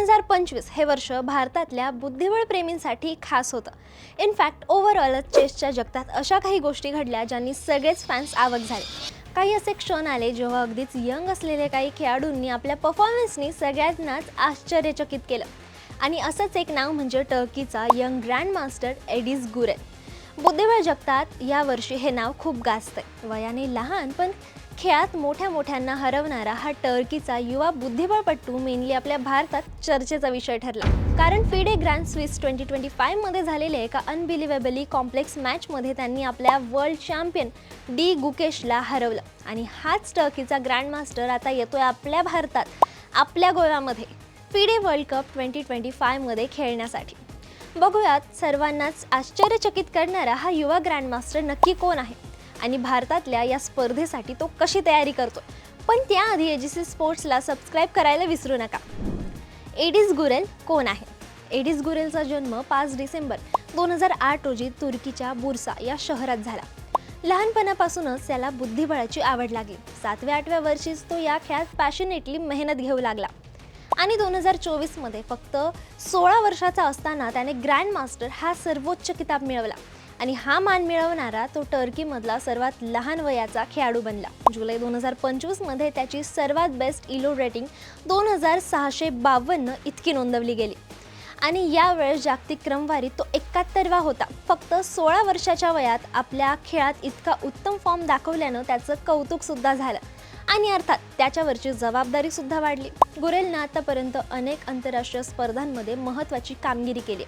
हजार पंचवीस हे वर्ष भारतातल्या बुद्धिबळ प्रेमींसाठी खास होतं. इनफॅक्ट ओव्हरऑलच चेसच्या जगतात अशा काही गोष्टी घडल्या ज्यांनी सगळेच फॅन्स आवक झाले. काही असे क्षण आले जेव्हा अगदीच यंग असलेले काही खेळाडूंनी आपल्या परफॉर्मन्सनी सगळ्यांनाच आश्चर्यचकित केलं. आणि असंच एक नाव म्हणजे टर्कीचा young grand master Ediz Gurel. बुद्धिबळ जगतात यावर्षी हे नाव खूप गाजतंय. वयाने लहान पण खेळात मोठ्या मोठ्यांना हरवणारा हा टर्कीचा युवा बुद्धिबळपटू मेनली आपल्या भारतात चर्चेचा विषय ठरला. कारण FIDE grand Swiss twenty twenty फायव्हमध्ये झालेल्या एका अनबिलिव्हेबली कॉम्प्लेक्स मॅचमध्ये त्यांनी आपल्या वर्ल्ड चॅम्पियन डी गुकेशला हरवलं. आणि हाच टर्कीचा ग्रँडमास्टर आता येतोय आपल्या भारतात आपल्या गोव्यामध्ये. FIDE world cup twenty twenty फायमध्ये खेळण्यासाठी. बघूयात सर्वांनाच आश्चर्यचकित करणारा हा युवा ग्रँडमास्टर नक्की कोण आहे? आणि भारतातल्या या स्पर्धेसाठी तो कशी तयारी करतो पण त्याआधी ए जी सी स्पोर्ट्सला सबस्क्राईब करायला विसरू नका. एडिस गुरेल कोण आहे? एडिस गुरेलचा जन्म पाच डिसेंबर दोन हजार आठ रोजी तुर्कीच्या बुरसा या शहरात झाला. लहानपणापासूनच त्याला बुद्धिबळाची आवड लागली. सातव्या आठव्या वर्षीच तो या खेळात पॅशनेटली मेहनत घेऊ लागला. आणि दोन हजार चोवीसमध्ये फक्त सोळा वर्षाचा असताना त्याने ग्रँड मास्टर हा सर्वोच्च किताब मिळवला. आणि हा मान मिळवणारा तो टर्कीमधला सर्वात लहान वयाचा खेळाडू बनला. जुलै दोन हजार पंचवीसमध्ये त्याची सर्वात बेस्ट इलो रेटिंग दोन हजार सहाशे बावन्न इतकी नोंदवली गेली. आणि यावेळेस जागतिक क्रमवारीत तो एकाहत्तरवा होता. फक्त सोळा वर्षाच्या वयात आपल्या खेळात इतका उत्तम फॉर्म दाखवल्यानं त्याचं कौतुकसुद्धा झालं. आणि अर्थात त्याच्यावरची जबाबदारी सुद्धा वाढली. गुरेलनं आतापर्यंत अनेक आंतरराष्ट्रीय स्पर्धांमध्ये महत्त्वाची कामगिरी केली.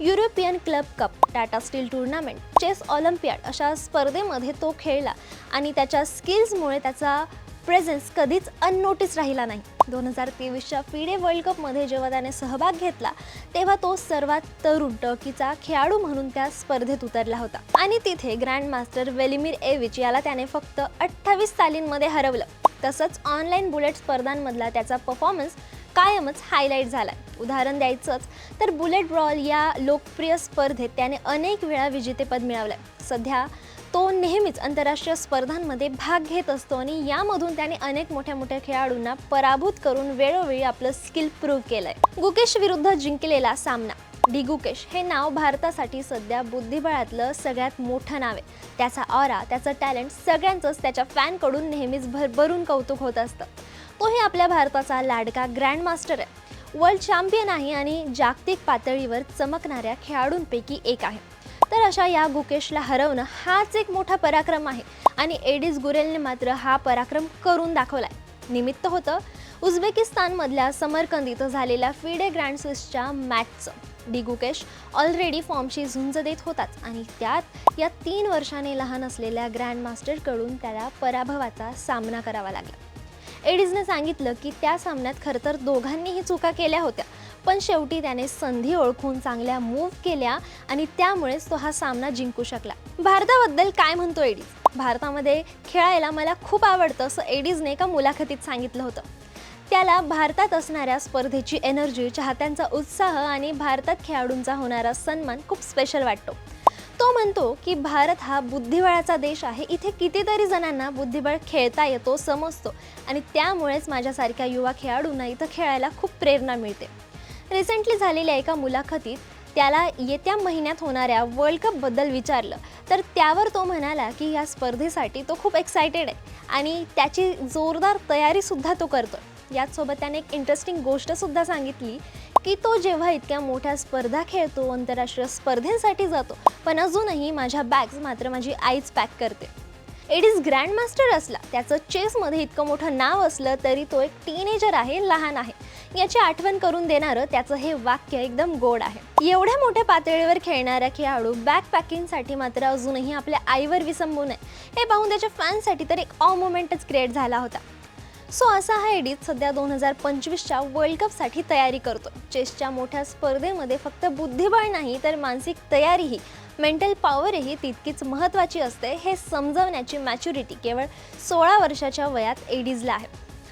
European club cup Tata steel tournament chess olympiad अशा स्पर्धेमध्ये तो खेळला आणि त्याच्या स्किल्समुळे त्याचा प्रेझेन्स कधीच अननोटीस राहिला नाही. दोन हजार तेवीसच्या फिडे वर्ल्ड कपमध्ये जेव्हा त्याने सहभाग घेतला तेव्हा तो सर्वात तरुण टर्कीचा खेळाडू म्हणून त्या स्पर्धेत उतरला होता. आणि तिथे ग्रँड मास्टर वेलिमिर एविच याला त्याने फक्त अठ्ठावीस सालींमध्ये हरवलं. तसंच ऑनलाईन बुलेट स्पर्धांमधला त्याचा परफॉर्मन्स कायमच हायलाईट झाला उदाहरण द्यायचंच तर बुलेट ब्रॉल या लोकप्रिय स्पर्धेत त्याने अनेक वेळा विजेतेपद मिळवलंय. सध्या तो नेहमीच आंतरराष्ट्रीय स्पर्धांमध्ये भाग घेत असतो आणि यामधून त्याने अनेक मोठ्या मोठ्या खेळाडूंना पराभूत करून वेळोवेळी आपलं स्किल प्रूव्ह केलंय. गुकेश विरुद्ध जिंकलेला सामना. डी गुकेश हे नाव भारतासाठी सध्या बुद्धिबळातलं सगळ्यात मोठं नाव आहे. त्याचा ऑरा त्याचं टॅलेंट सगळ्यांचंच त्याच्या फॅनकडून नेहमीच भरभरून कौतुक होत असतं. तोही आपल्या भारताचा लाडका ग्रँडमास्टर आहे. वर्ल्ड चॅम्पियन आहे आणि जागतिक पातळीवर चमकणाऱ्या खेळाडूंपैकी एक आहे. तर अशा या गुकेशला हरवणं हाच एक मोठा पराक्रम आहे आणि एडिस गुरेलने मात्र हा पराक्रम करून दाखवलाय. निमित्त होतं उझबेकिस्तानमधल्या समरकंद इथं झालेल्या फिडे ग्रँड स्विसच्या मॅचचं. डी गुकेश ऑलरेडी फॉर्मशी झुंज देत होताच आणि त्यात या तीन वर्षाने लहान असलेल्या ग्रँडमास्टरकडून त्याला पराभवाचा सामना करावा लागला. एडिसने सांगितलं की त्या सामन्यात खरं तर दोघांनीही चुका केल्या होत्या पण शेवटी त्याने संधी ओळखून चांगल्या मूव्ह केल्या आणि त्यामुळेच तो हा सामना जिंकू शकला. भारताबद्दल काय म्हणतो एडिस भारतामध्ये खेळायला मला खूप आवडतं असं एडिजने एका मुलाखतीत सांगितलं होतं. त्याला भारतात असणाऱ्या स्पर्धेची एनर्जी चाहत्यांचा उत्साह आणि भारतात खेळाडूंचा होणारा सन्मान खूप स्पेशल वाटतो. तो म्हणतो की भारत हा बुद्धिबळाचा देश आहे. इथे कितीतरी जणांना बुद्धिबळ खेळता येतो समजतो आणि त्यामुळेच माझ्यासारख्या युवा खेळाडूंना इथं खेळायला खूप प्रेरणा मिळते. रिसेंटली झालेल्या एका मुलाखतीत त्याला येत्या महिन्यात होणाऱ्या वर्ल्ड कपबद्दल विचारलं. तर त्यावर तो म्हणाला की या स्पर्धेसाठी तो खूप एक्सायटेड आहे आणि त्याची जोरदार तयारीसुद्धा तो करतो याचसोबत त्याने एक इंटरेस्टिंग गोष्टसुद्धा सांगितली की तो जेव्हा इतक्या मोठ्या स्पर्धा खेळतो आंतरराष्ट्रीय स्पर्धेसाठी जातो पण अजूनही माझ्या बॅग्स मात्र माझी आईच पॅक करते. एडिस ग्रँडमास्टर असला त्याचं चेसमध्ये इतकं मोठं नाव असलं तरी तो एक टीनेजर आहे लहान आहे. याची आठवण करून देणारं त्याचं हे वाक्य एकदम गोड आहे. एवढ्या मोठ्या पातळीवर खेळणाऱ्या खेळाडू बॅक पॅकिंगसाठी मात्र अजूनही आपल्या आईवर विसंबून आहे. हे पाहून त्याच्या फॅन्ससाठी तर एक ऑ मोमेंटच क्रिएट झाला होता. सो असा हा एडिथ सध्या दोन हजार पंचवीसच्या वर्ल्ड कपसाठी तयारी करतो चेसच्या मोठ्या स्पर्धेमध्ये फक्त बुद्धिबळ नाही तर मानसिक तयारीही मेंटल पॉवरही तितकीच महत्त्वाची असते हे समजवण्याची मॅच्युरिटी केवळ सोळा वर्षाच्या वयात एडिजला आहे.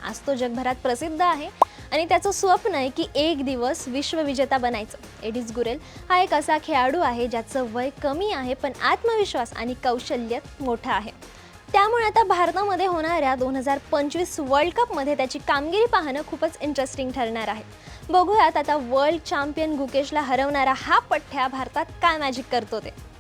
आज तो जगभरात प्रसिद्ध आहे आणि त्याचं स्वप्न आहे की एक दिवस विश्वविजेता बनायचं. एडिस गुरेल हा एक असा खेळाडू आहे ज्याचं वय कमी आहे पण आत्मविश्वास आणि कौशल्य मोठं आहे. त्यामुळे आता भारतामध्ये होणाऱ्या दोन हजार पंचवीस वर्ल्ड कपमध्ये त्याची कामगिरी पाहणं खूपच इंटरेस्टिंग ठरणार आहे. बघूयात आता वर्ल्ड चॅम्पियन गुकेशला हरवणारा हा पठ्ठ्या भारतात काय मॅजिक करतो ते.